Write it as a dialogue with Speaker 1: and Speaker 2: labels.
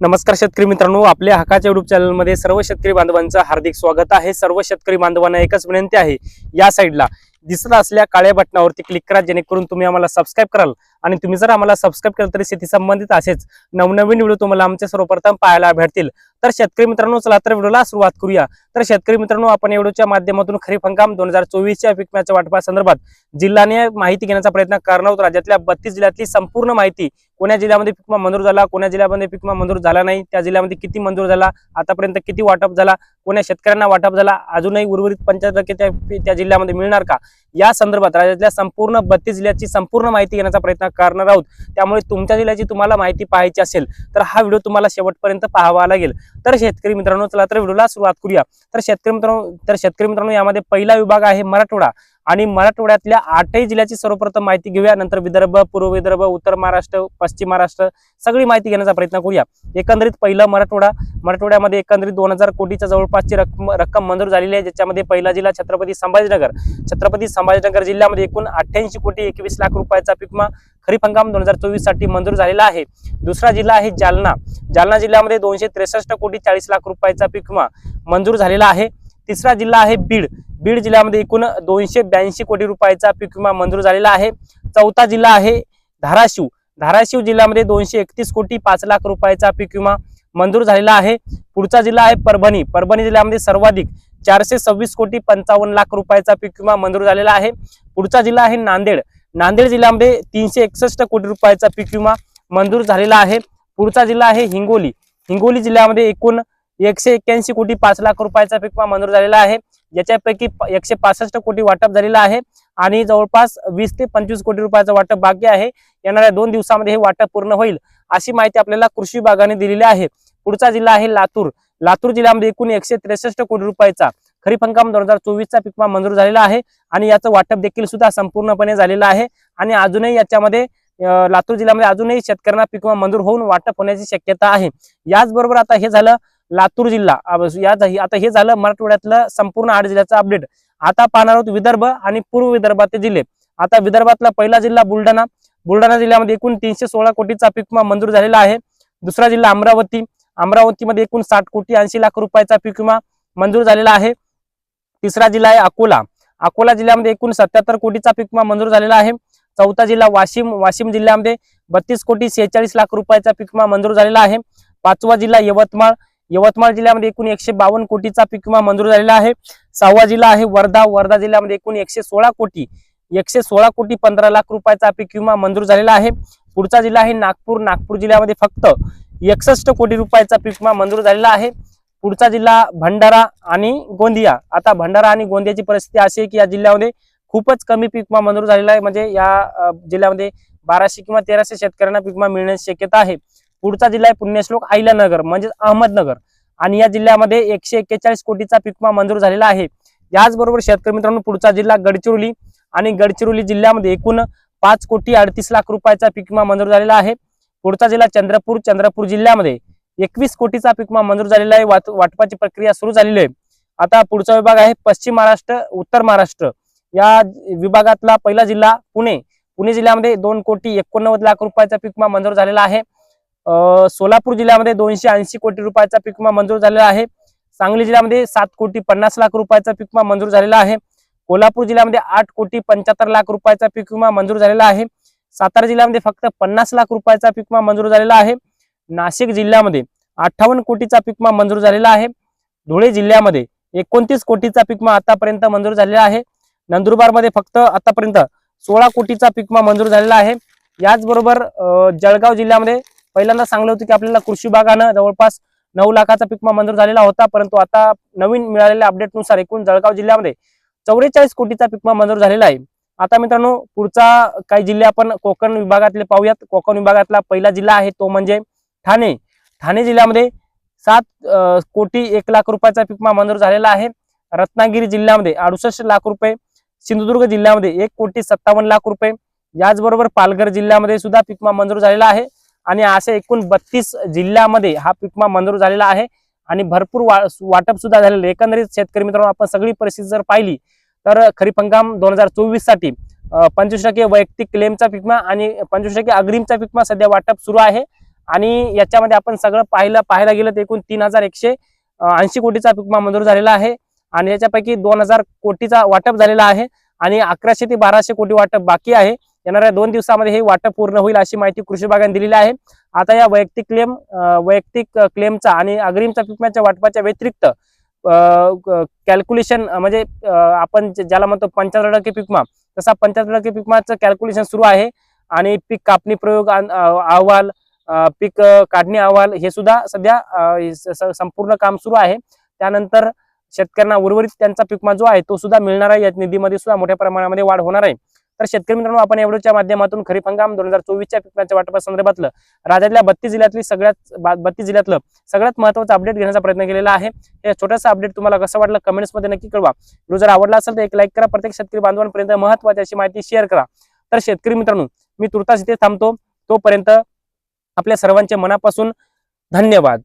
Speaker 1: नमस्कार शेतकरी मित्रांनो आपल्या हकाच्या युट्यूब चॅनलमध्ये सर्व शेतकरी बांधवांचं हार्दिक स्वागत आहे. सर्व शेतकरी बांधवांना एकच विनंती आहे या साईडला दिसत असल्या काळ्या बटनावरती क्लिक करा जेणेकरून तुम्ही आम्हाला सबस्क्राईब कराल. आणि तुम्ही जर आम्हाला सबस्क्राईब केलं तरी शेती संबंधित असेच नवनवीन व्हिडिओ तुम्हाला आमचे सर्वप्रथम पाहायला भेटतील. तर शेतकरी मित्रांनो चला तर व्हिडिओला सुरुवात करूया. तर शेतकरी मित्रांनो आपण एवढ्याच्या माध्यमातून खरीप हंगाम दोन हजार चोवीसच्या पीक विम्याच्या वाटपासंदर्भात जिल्ह्याने माहिती घेण्याचा प्रयत्न करणार आहोत. राज्यातल्या बत्तीस जिल्ह्यातली संपूर्ण माहिती कोण्या जिल्ह्यामध्ये पीक विमा मंजूर झाला कोण्या जिल्ह्यामध्ये पीक विमा मंजूर झाला नाही त्या जिल्ह्यामध्ये किती मंजूर झाला आतापर्यंत किती वाटप झाला कोण्या शेतकऱ्यांना वाटप झाला अजूनही उर्वरित पंचायत टक्के त्या त्या जिल्ह्यामध्ये मिळणार का? या संदर्भात राज्यातल्या संपूर्ण बत्तीस जिल्ह्याची संपूर्ण माहिती घेण्याचा प्रयत्न करणार आहोत. त्यामुळे तुमच्या जिल्ह्याची तुम्हाला माहिती पाहायची असेल तर हा व्हिडिओ तुम्हाला शेवटपर्यंत पाहावा लागेल. तर शेतकरी मित्रांनो चला तर व्हिडिओला सुरुवात करूया. तर शेतकरी मित्रांनो तर शेतकरी मित्रांनो यामध्ये पहिला विभाग आहे मराठवाडा. आणि मराठवाड्यातल्या आठही जिल्ह्याची सर्वप्रथम माहिती घेऊया. नंतर विदर्भ पूर्व विदर्भ उत्तर महाराष्ट्र पश्चिम महाराष्ट्र सगळी माहिती घेण्याचा प्रयत्न करूया. एकंदरीत पहिलं मराठवाडा मराठवाड्यामध्ये एकंदरीत दोन हजार कोटीच्या जवळपासची रक्कम रक्कम मंजूर झालेली आहे ज्याच्यामध्ये पहिला जिल्हा छत्रपती संभाजीनगर. छत्रपती संभाजीनगर जिल्ह्यामध्ये एकूण अठ्ठ्याऐंशी कोटी एकवीस लाख रुपयाचा पिकमा खरीप हंगाम दोन हजार चोवीससाठी मंजूर झालेला आहे. दुसरा जिल्हा आहे जालना. जालना जिल्ह्यामध्ये दोनशे त्रेसष्ट कोटी चाळीस लाख रुपयाचा पिकमा मंजूर झालेला आहे. तिसरा जिल्हा आहे बीड. बीड जिल्ह्यामध्ये एकूण दोनशे ब्याऐंशी कोटी रुपयाचा पीक विमा मंजूर झालेला आहे. चौथा जिल्हा आहे धाराशिव. धाराशिव जिल्ह्यामध्ये दोनशे एकतीस कोटी पाच लाख रुपयाचा पीक विमा मंजूर झालेला आहे. पुढचा जिल्हा आहे परभणी. परभणी जिल्ह्यामध्ये सर्वाधिक चारशे सव्वीस कोटी पंचावन्न लाख रुपयाचा पीक विमा मंजूर झालेला आहे. पुढचा जिल्हा आहे नांदेड. नांदेड जिल्ह्यामध्ये तीनशे एकसष्ट कोटी रुपयाचा पीक विमा मंजूर झालेला आहे. पुढचा जिल्हा आहे हिंगोली. हिंगोली जिल्ह्यामध्ये एकूण एकशे एक्क्याऐंशी कोटी पाच लाख रुपयाचा पीक विमा मंजूर झालेला आहे. याच्यापैकी प- एकशे पासष्ट कोटी वाटप झालेलं आहे आणि जवळपास वीस ते पंचवीस कोटी रुपयाचं वाटप बाकी आहे. येणाऱ्या दोन दिवसामध्ये हे वाटप पूर्ण होईल अशी माहिती आपल्याला कृषी विभागाने दिलेली आहे. पुढचा जिल्हा आहे लातूर. लातूर जिल्ह्यामध्ये एकूण एकशे त्रेसष्ट कोटी रुपयाचा खरीप हंगाम दोन हजार चोवीसचा पिकमा मंजूर झालेला आहे आणि याचं वाटप देखील सुद्धा संपूर्णपणे झालेलं आहे. आणि अजूनही याच्यामध्ये लातूर जिल्ह्यामध्ये अजूनही शेतकऱ्यांना पिकमा विमा मंजूर होऊन वाटप होण्याची शक्यता आहे. याचबरोबर आता हे झालं लातूर जिल्हा आता हे झालं मराठवाड्यातलं संपूर्ण आठ जिल्ह्याचं अपडेट. आता पाहणार आहोत विदर्भ आणि पूर्व विदर्भातील जिल्हे. आता विदर्भातला पहिला जिल्हा बुलढाणा. बुलढाणा जिल्ह्यामध्ये एकूण तीनशे सोळा कोटीचा पिकमा विमा मंजूर झालेला आहे. दुसरा जिल्हा अमरावती. अमरावतीमध्ये एकूण साठ कोटी ऐंशी लाख रुपयाचा पीक विमा मंजूर झालेला आहे. तिसरा जिल्हा आहे अकोला. अकोला जिल्ह्यामध्ये एकूण सत्याहत्तर कोटीचा पीक विमा मंजूर झालेला आहे. चौथा जिल्हा वाशिम वाशिम जिल्ह्यामध्ये बत्तीस कोटी सेहेचाळीस लाख रुपयाचा पीक विमा मंजूर झालेला आहे. पाचवा जिल्हा यवतमाळ. यवतमाळ जिल्ह्यामध्ये एकूण एकशे बावन्न कोटीचा पीक विमा मंजूर झालेला आहे. सहावा जिल्हा आहे वर्धा. वर्धा जिल्ह्यामध्ये एकूण एकशे सोळा कोटी एकशे सोळा कोटी पंधरा लाख रुपयाचा पीक विमा मंजूर झालेला आहे. पुढचा जिल्हा आहे नागपूर. नागपूर जिल्ह्यामध्ये फक्त एकसष्ट कोटी रुपयाचा पीक विमा मंजूर झालेला आहे. पुढचा जिल्हा भंडारा आणि गोंदिया. आता भंडारा आणि गोंदियाची परिस्थिती अशी आहे की या जिल्ह्यामध्ये खूपच कमी पीक विमा मंजूर झालेला आहे. म्हणजे या जिल्ह्यामध्ये बाराशे किंवा तेराशे शेतकऱ्यांना पिकमा मिळण्याची शक्यता आहे. पुढचा जिल्हा आहे पुण्यश्लोक अहिल्यानगर म्हणजे अहमदनगर. आणि या जिल्ह्यामध्ये एकशे एक्केचाळीस कोटीचा पिकमा मंजूर झालेला आहे. याचबरोबर शेतकरी मित्रांनो पुढचा जिल्हा गडचिरोली आणि गडचिरोली जिल्ह्यामध्ये एकूण पाच कोटी अडतीस लाख रुपयाचा पीक विमा मंजूर झालेला आहे. पुढचा जिल्हा चंद्रपूर चंद्रपूर जिल्ह्यामध्ये एकवीस कोटीचा पीक विमा मंजूर झालेला आहे. वाट- वाटपाची प्रक्रिया सुरू झालेली आहे. आता पुढचा विभाग आहे पश्चिम महाराष्ट्र उत्तर महाराष्ट्र. या विभागातला पहिला जिल्हा पुणे. पुणे जिल्ह्यामध्ये दोन कोटी एकोणनव्वद लाख रुपयाचा पीक विमा मंजूर झालेला आहे. सोलापूर जिल्ह्यामध्ये दोनशे ऐंशी कोटी रुपयाचा पीक विमा मंजूर झालेला आहे. सांगली जिल्ह्यामध्ये सात कोटी पन्नास लाख रुपयाचा पीक विमा मंजूर झालेला आहे. कोल्हापूर जिल्ह्यामध्ये आठ कोटी पंच्याहत्तर लाख रुपयाचा पीक विमा मंजूर झालेला आहे. सातारा जिल्ह्यामध्ये फक्त पन्नास लाख रुपयाचा पीक विमा मंजूर झालेला आहे. नाशिक जिल्ह्यामध्ये अठ्ठावन्न कोटीचा पिकमा मंजूर झालेला आहे. धुळे जिल्ह्यामध्ये एकोणतीस कोटीचा पिकमा आतापर्यंत मंजूर झालेला आहे. नंदुरबारमध्ये फक्त आतापर्यंत सोळा कोटीचा पिकमा मंजूर झालेला आहे. याचबरोबर अं, जळगाव जिल्ह्यामध्ये पहिल्यांदा सांगलं होतं की आपल्याला कृषी विभागानं जवळपास नऊ लाखाचा पिकमा मंजूर झालेला होता परंतु आता नवीन मिळालेल्या अपडेटनुसार एकूण जळगाव जिल्ह्यामध्ये चौवेचाळीस कोटीचा पिकमा मंजूर झालेला आहे. आता मित्रांनो पुढचा काही जिल्हे आपण कोकण विभागातले पाहूयात. कोकण विभागातला पहिला जिल्हा आहे तो म्हणजे ठाणे. ठाणे जिल्ह्यामध्ये सात कोटी एक लाख रुपयाचा पिकमा मंजूर झालेला आहे. रत्नागिरी जिल्ह्यामध्ये अडुसष्ट लाख रुपये सिंधुदुर्ग जिल्ह्यामध्ये एक कोटी सत्तावन्न लाख रुपये याचबरोबर पालघर जिल्ह्यामध्ये सुद्धा पिकमा मंजूर झालेला आहे. आणि असे एकूण बत्तीस जिल्ह्यामध्ये हा पिकमा मंजूर झालेला आहे. आणि भरपूर वा वाटप सुद्धा झालेलं एकंदरीत शेतकरी मित्रांनो आपण सगळी परिस्थिती जर पाहिली तर खरीप हंगाम दोन हजार चोवीससाठी पंचवीस टक्के वैयक्तिक क्लेमचा पिकमा आणि पंचवीस टक्के अग्रिमचा पिकमा सध्या वाटप सुरू आहे. आणि याच्यामध्ये आपण सगळं पाहिलं पाहायला गेलं तर एकूण तीन हजार एकशे ऐंशी कोटीचा पिकमा विमा मंजूर झालेला आहे. आणि याच्यापैकी दोन हजार कोटीचा वाटप झालेला आहे. आणि अकराशे ते बाराशे कोटी वाटप बाकी आहे. येणाऱ्या दोन दिवसामध्ये हे वाटप पूर्ण होईल अशी माहिती कृषी विभागाने दिलेली आहे. आता या वैयक्तिक क्लेम वैयक्तिक क्लेमचा आणि अग्रिमचा पिकम्याच्या वाटपाच्या व्यतिरिक्त कॅल्क्युलेशन म्हणजे आपण ज्याला म्हणतो पंच्याहत्तर टक्के पिकमा तसा पंच्याहत्तर टक्के पिकमाचं कॅल्क्युलेशन सुरू आहे. आणि पीक कापणी प्रयोग अन- अहवाल पीक काढणी अहवाल हे सुद्धा सध्या संपूर्ण काम सुरू आहे. त्यानंतर शेतकऱ्यांना उर्वरित त्यांचा पीक जो आहे तो सुद्धा मिळणार आहे. या निधीमध्ये सुद्धा मोठ्या प्रमाणामध्ये वाढ होणार आहे. तर शेतकरी मित्रांनो आपण एवढ्याच्या माध्यमातून खरीप हंगाम दोन हजार चोवीसच्या पिकाच्या वाटपासंदर्भातलं राज्यातल्या बत्तीस जिल्ह्यातली सगळ्यात बत्तीस जिल्ह्यातलं सगळ्यात महत्वाचं अपडेट घेण्याचा प्रयत्न केलेला आहे. हे छोटंसं अपडेट तुम्हाला कसं वाटलं कमेंट्समध्ये नक्की कळवा. व्हिडिओ जर आवडला असेल तर एक लाईक करा. प्रत्येक शेतकरी बांधवांपर्यंत महत्वाची अशी माहिती शेअर करा. तर शेतकरी मित्रांनो मी तुर्तास इथे थांबतो. तोपर्यंत आपल्या सर्वांच्या मनापासून धन्यवाद.